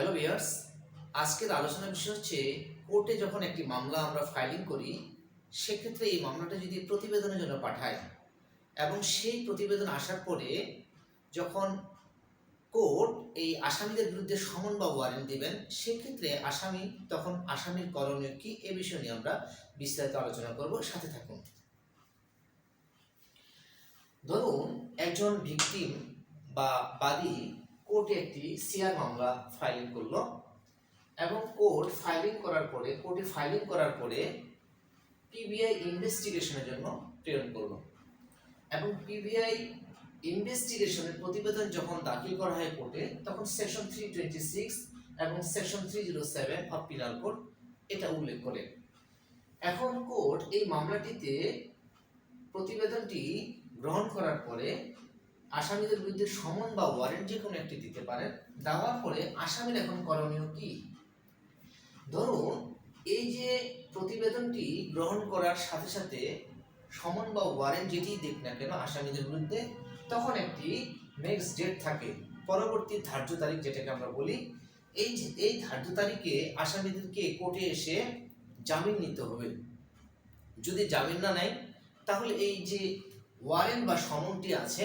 Hello viewers আজকের আলোচনার বিষয় হচ্ছে, কোর্টে যখন একটি মামলা আমরা ফাইলিং করি, সেক্ষেত্রে এই মামলাটা যদি প্রতিবেদনের জন্য পাঠায়, এবং সেই প্রতিবেদন আসার পরে যখন কোর্ট এই আসামিদের বিরুদ্ধে সমন বা ওয়ারেন্ট দিবেন, সেক্ষেত্রে আসামি, তখন আসামির করণীয় কি, এ বিষয় নিয়ে আমরা বিস্তারিত আলোচনা করব। সাথে থাকুন। ধরুন, একজন ভিকটিম বা বাদী কোর্টে একটি সিআর মামলা ফাইলিং করল এবং কোর্ট ফাইলিং করার পরে কোর্টে ফাইলিং করার পরে পিবিআই ইনভেস্টিগেশনের জন্য প্রেরণ করল। এবং পিবিআই ইনভেস্টিগেশনের প্রতিবেদন যখন দাখিল করা হয় কোর্টে, তখন সেকশন থ্রি টোয়েন্টি সিক্স এবং section three zero seven of penal code এটা উল্লেখ করে। এখন কোর্ট এই মামলাটিতে প্রতিবেদনটি গ্রহণ করার পরে আসামিদের বিরুদ্ধে সমন বা ওয়ারেন্ট যে কোনো একটি দিতে পারেন, দেওয়ার পরে আসামির এখন করণীয় কি? ধরুন, এই যে প্রতিবেদনটি গ্রহণ করার সাথে সাথে সমন বা ওয়ারেন্ট যেটি দিক না কেন আসামিদের বিরুদ্ধে, তখন একটি নেক্সট ডেট থাকে, পরবর্তী ধার্য তারিখ যেটাকে আমরা বলি। এই যে, এই ধার্য তারিখে আসামিদেরকে কোর্টে এসে জামিন নিতে হবে। যদি জামিন না নেয়, তাহলে এই যে ওয়ারেন্ট বা সমনটি আছে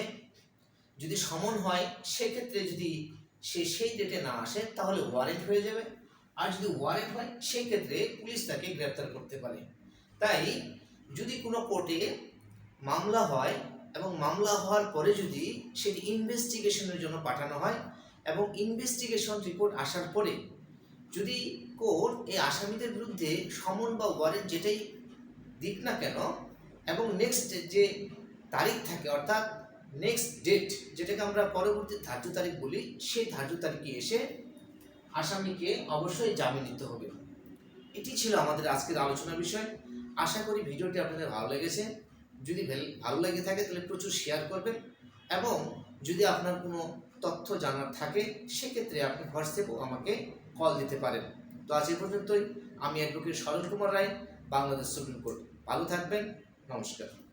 যদি সমন হয়, সেক্ষেত্রে যদি সে সেই ডেটে না আসে, তাহলে ওয়ারেন্ট হয়ে যাবে। আর যদি ওয়ারেন্ট হয়, সেক্ষেত্রে পুলিশ তাকে গ্রেপ্তার করতে পারে। তাই যদি কোনো কোর্টে মামলা হয় এবং মামলা হওয়ার পরে যদি সেটি ইনভেস্টিগেশনের জন্য পাঠানো হয় এবং ইনভেস্টিগেশন রিপোর্ট আসার পরে যদি কোর্ট এই আসামিদের বিরুদ্ধে সমন বা ওয়ারেন্ট যেটাই দিক না কেন, এবং নেক্সট যে তারিখ থাকে, অর্থাৎ নেক্সট ডেট যেটাকে আমরা পরবর্তী ধার্য তারিখ বলি, সেই ধার্য তারিখে এসে আসামিকে অবশ্যই জামিন নিতে হবে। এটি ছিল আমাদের আজকের আলোচনার বিষয়। আশা করি ভিডিওটি আপনাদের ভালো লেগেছে। যদি ভালো লেগে থাকে তাহলে প্রচুর শেয়ার করবেন এবং যদি আপনার কোনো তথ্য জানার থাকে, সেক্ষেত্রে আপনি হোয়াটসঅ্যাপও আমাকে কল দিতে পারেন। তো আজ এ পর্যন্তই। আমি advocate Saroj Kumar Ray, Bangladesh supreme court. ভালো থাকবেন। নমস্কার।